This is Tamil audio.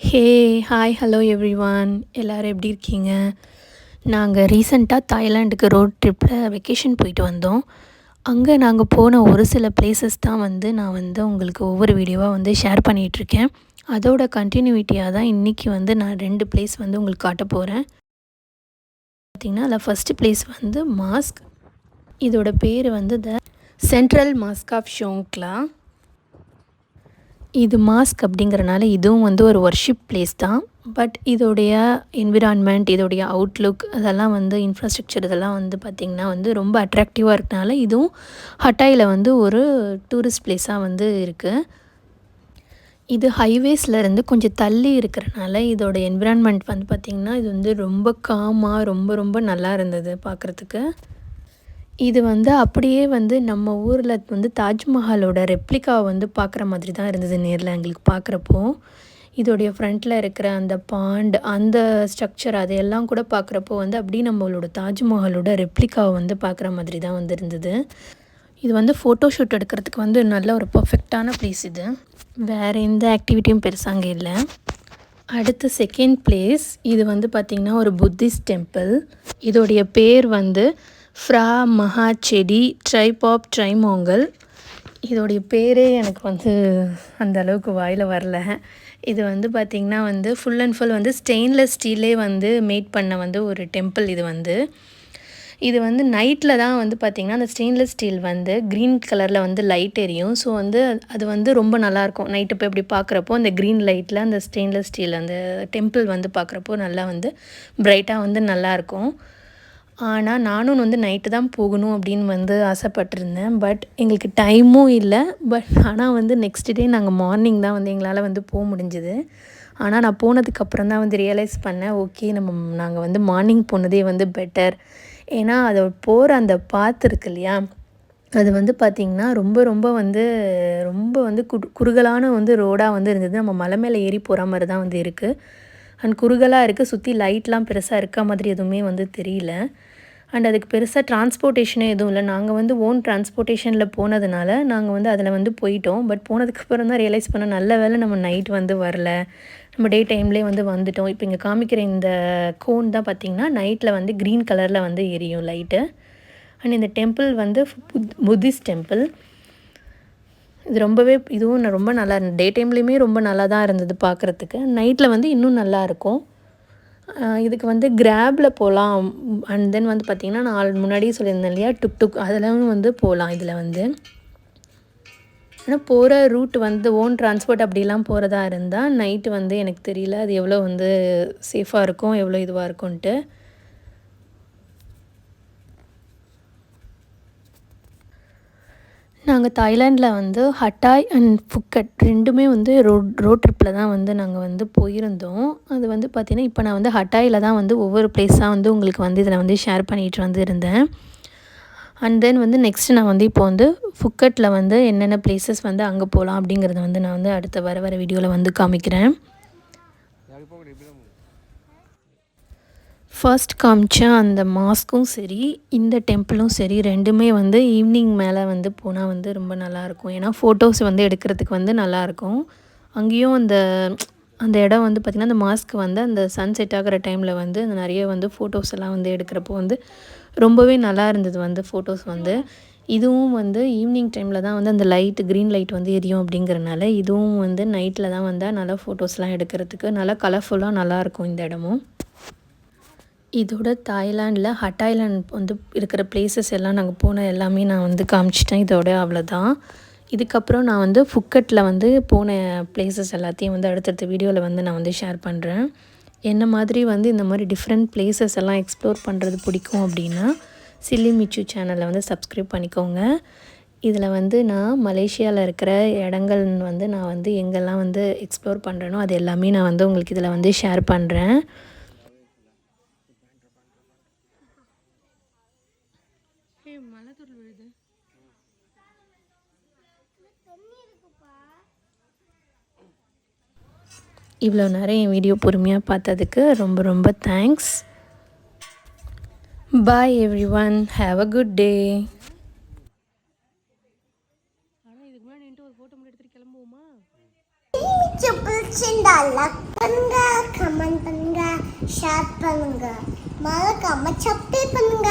ஹே ஹாய் ஹலோ எவ்ரிவான் எல்லோரும் எப்படி இருக்கீங்க? நாங்கள் ரீசண்டாக தாய்லாண்டுக்கு ரோட் ட்ரிப்பில் வெக்கேஷன் போயிட்டு வந்தோம். அங்கே நாங்கள் போன ஒரு சில பிளேசஸ் தான் வந்து நான் வந்து உங்களுக்கு ஒவ்வொரு வீடியோவாக வந்து ஷேர் பண்ணிகிட்ருக்கேன் அதோட கண்டினியூட்டியாக தான் இன்றைக்கி வந்து நான் ரெண்டு பிளேஸ் வந்து உங்களுக்கு காட்ட போகிறேன் பார்த்திங்கன்னா அதில் ஃபஸ்ட்டு பிளேஸ் வந்து மாஸ்க். இதோட பேர் வந்து த சென்ட்ரல் மாஸ்க் ஆஃப் ஷோங்க்லா இது மாஸ்க் அப்படிங்கிறனால இதுவும் வந்து ஒரு ஒர்ஷிப் பிளேஸ் தான். பட் இதோடைய என்விரான்மெண்ட் இதோடைய அவுட்லுக் அதெல்லாம் வந்து இன்ஃப்ராஸ்ட்ரக்சர் இதெல்லாம் வந்து பார்த்திங்கன்னா வந்து ரொம்ப அட்ராக்டிவாக இருக்கனால இதுவும் ஹட்டாயில் வந்து ஒரு டூரிஸ்ட் பிளேஸாக வந்து இருக்குது இது ஹைவேஸ்லேருந்து கொஞ்சம் தள்ளி இருக்கிறனால இதோட என்விரான்மெண்ட் வந்து பார்த்திங்கன்னா இது வந்து ரொம்ப காமாக ரொம்ப ரொம்ப நல்லா இருந்தது பார்க்குறதுக்கு இது வந்து அப்படியே வந்து நம்ம ஊரில் வந்து தாஜ்மஹாலோட ரெப்ளிகா வந்து பார்க்குற மாதிரி தான் இருந்தது நேரில் எங்களுக்கு பார்க்குறப்போ. இதோடைய ஃப்ரண்ட்டில் இருக்கிற அந்த பாண்ட் அந்த ஸ்ட்ரக்சர் அதையெல்லாம் கூட பார்க்குறப்போ வந்து அப்படியே நம்மளோட தாஜ்மஹாலோட ரெப்ளிகாவை வந்து பார்க்குற மாதிரி தான் வந்து இருந்தது. இது வந்து ஃபோட்டோ ஷூட் எடுக்கிறதுக்கு வந்து நல்ல ஒரு பர்ஃபெக்டான ப்ளேஸ் இது. வேறு எந்த ஆக்டிவிட்டியும் பெருசாங்க இல்லை. அடுத்த செகண்ட் பிளேஸ் இது வந்து பார்த்திங்கன்னா ஒரு புத்திஸ்ட் டெம்பிள் இதோடைய பேர் வந்து ஃப்ரா மஹா செடி ட்ரைபாப் ட்ரைமோங்கல். இதோடைய பேரே எனக்கு வந்து அந்த அளவுக்கு வாயில் வரல. இது வந்து பார்த்திங்கன்னா வந்து ஃபுல் அண்ட் ஃபுல் வந்து ஸ்டெயின்லெஸ் ஸ்டீலே வந்து மேட் பண்ண வந்து ஒரு டெம்பிள் இது வந்து. இது வந்து நைட்டில் தான் வந்து பார்த்திங்கன்னா அந்த ஸ்டெயின்லெஸ் ஸ்டீல் வந்து க்ரீன் கலரில் வந்து லைட் எரியும். ஸோ வந்து அது வந்து ரொம்ப நல்லாயிருக்கும் நைட்டு போய் இப்படி பார்க்குறப்போ அந்த க்ரீன் லைட்டில் அந்த ஸ்டெயின்லெஸ் ஸ்டீல் அந்த டெம்பிள் வந்து பார்க்குறப்போ நல்லா வந்து பிரைட்டாக வந்து நல்லாயிருக்கும் ஆனால் நானும் வந்து நைட்டு தான் போகணும் அப்படின்னு வந்து ஆசைப்பட்டிருந்தேன். பட் எங்களுக்கு டைமும் இல்லை. பட் ஆனால் வந்து நெக்ஸ்ட் டே நாங்கள் மார்னிங் தான் வந்து எங்களால் வந்து போக முடிஞ்சுது. ஆனால் நான் போனதுக்கப்புறம் தான் வந்து ரியலைஸ் பண்ணேன் ஓகே நம்ம நாங்கள் வந்து மார்னிங் போனதே வந்து பெட்டர் ஏன்னா அதை போகிற அந்த பாத்து இருக்கு இல்லையா? அது வந்து பார்த்திங்கன்னா ரொம்ப ரொம்ப வந்து ரொம்ப வந்து குறுகலான வந்து ரோடாக வந்து இருந்தது. நம்ம மலை மேலே ஏறி போகிற மாதிரி தான் வந்து இருக்குது அண்ட் குறுகலாக இருக்குது சுற்றி லைட்லாம் பெருசாக இருக்க மாதிரி எதுவுமே வந்து தெரியல. அண்ட் அதுக்கு பெருசாக டிரான்ஸ்போர்ட்டேஷனே எதுவும் இல்லை. நாங்கள் வந்து ஓன் டிரான்ஸ்போர்ட்டேஷனில் போனதுனால நாங்கள் வந்து அதில் வந்து போயிட்டோம். பட் போனதுக்கப்புறம் தான் ரியலைஸ் பண்ணோம் நல்ல வேலை நம்ம நைட் வந்து வரல. நம்ம டே டைம்லேயே வந்து வந்துட்டோம். இப்போ இங்கே காமிக்கிற இந்த கோன் தான் பார்த்திங்கன்னா நைட்டில் வந்து க்ரீன் கலரில் வந்து எரியும் லைட்டு அண்ட் இந்த டெம்பிள் வந்து புத் புத்திஸ்ட் டெம்பிள் இது ரொம்பவே இதுவும் ரொம்ப நல்லா இருந்தது டே டைம்லேயுமே ரொம்ப நல்லா தான் இருந்தது பார்க்குறதுக்கு நைட்டில் வந்து இன்னும் நல்லாயிருக்கும் இதுக்கு வந்து கிராபில் போகலாம் அண்ட் தென் வந்து பார்த்திங்கன்னா நான் முன்னாடியே சொல்லியிருந்தேன் இல்லையா? டுக் டுக் அதெல்லாம் வந்து போகலாம் இதில் வந்து. ஆனால் போகிற ரூட் வந்து ஓன் டிரான்ஸ்போர்ட் அப்படிலாம் போகிறதா இருந்தால் நைட்டு வந்து எனக்கு தெரியல. அது எவ்வளோ வந்து சேஃபாக இருக்கும் எவ்வளோ இதுவாக இருக்கும்ன்ட்டு. நாங்கள் தாய்லாண்டில் வந்து ஹட்டாய் அண்ட் ஃபுக்கட் ரெண்டுமே வந்து ரோட் ரோட் ட்ரிப்பில் தான் வந்து நாங்கள் வந்து போயிருந்தோம். அது வந்து பார்த்திங்கன்னா இப்போ நான் வந்து ஹட்டாயில் தான் வந்து ஒவ்வொரு ப்ளேஸாக வந்து உங்களுக்கு வந்து இதில் வந்து ஷேர் பண்ணிகிட்டு வந்து இருந்தேன். அண்ட் தென் வந்து நெக்ஸ்ட்டு நான் வந்து இப்போ வந்து ஃபுக்கட்டில் வந்து என்னென்ன பிளேசஸ் வந்து அங்கே போகலாம் அப்படிங்கிறத வந்து நான் வந்து அடுத்த வர வர வீடியோவில் வந்து காமிக்கிறேன். ஃபர்ஸ்ட் காமிச்ச அந்த மாஸ்க்கும் சரி இந்த டெம்பிளும் சரி ரெண்டுமே வந்து ஈவினிங் மேலே வந்து போனால் வந்து ரொம்ப நல்லாயிருக்கும் ஏன்னா ஃபோட்டோஸ் வந்து எடுக்கிறதுக்கு வந்து நல்லாயிருக்கும் அங்கேயும் அந்த அந்த இடம் வந்து பார்த்திங்கன்னா அந்த மாஸ்க் வந்து அந்த சன் செட் ஆகிற டைமில் வந்து அந்த நிறைய வந்து ஃபோட்டோஸ் எல்லாம் வந்து எடுக்கிறப்போ வந்து ரொம்பவே நல்லா இருந்தது வந்து ஃபோட்டோஸ் வந்து. இதுவும் வந்து ஈவினிங் டைமில் தான் வந்து அந்த லைட் க்ரீன் லைட் வந்து எரியும் அப்படிங்கிறனால இதுவும் வந்து நைட்டில் தான் வந்தால் நல்லா ஃபோட்டோஸ்லாம் எடுக்கிறதுக்கு நல்லா கலர்ஃபுல்லாக நல்லாயிருக்கும் இந்த இடமும். இதோட தாய்லாண்டில் ஹட்டாய்லாண்ட் வந்து இருக்கிற பிளேசஸ் எல்லாம் நாங்கள் போன எல்லாமே நான் வந்து காமிச்சிட்டேன். இதோட அவ்வளோதான் இதுக்கப்புறம் நான் வந்து ஃபுக்கட்டில் வந்து போன பிளேசஸ் எல்லாத்தையும் வந்து அடுத்தடுத்த வீடியோவில் வந்து நான் வந்து ஷேர் பண்ணுறேன் என்ன மாதிரி வந்து இந்த மாதிரி டிஃப்ரெண்ட் பிளேசஸ் எல்லாம் எக்ஸ்ப்ளோர் பண்ணுறது பிடிக்கும் அப்படின்னா சில்லி மிச்சு சேனலை வந்து சப்ஸ்கிரைப் பண்ணிக்கோங்க. இதில் வந்து நான் மலேசியாவில் இருக்கிற இடங்கள் வந்து நான் வந்து எங்கெல்லாம் வந்து எக்ஸ்ப்ளோர் பண்ணுறேனோ அது எல்லாமே நான் வந்து உங்களுக்கு இதில் வந்து ஷேர் பண்ணுறேன் இவ்வளோ நேரம் என் வீடியோ பொறுமையாக பார்த்ததுக்கு ரொம்ப ரொம்ப thanks bye everyone have a good day பிடிச்சிருந்தா லைக் பண்ணுங்க கமெண்ட் பண்ணுங்க ஷேர் பண்ணுங்க மறக்காம சப்ஸ்கிரைப் பண்ணுங்க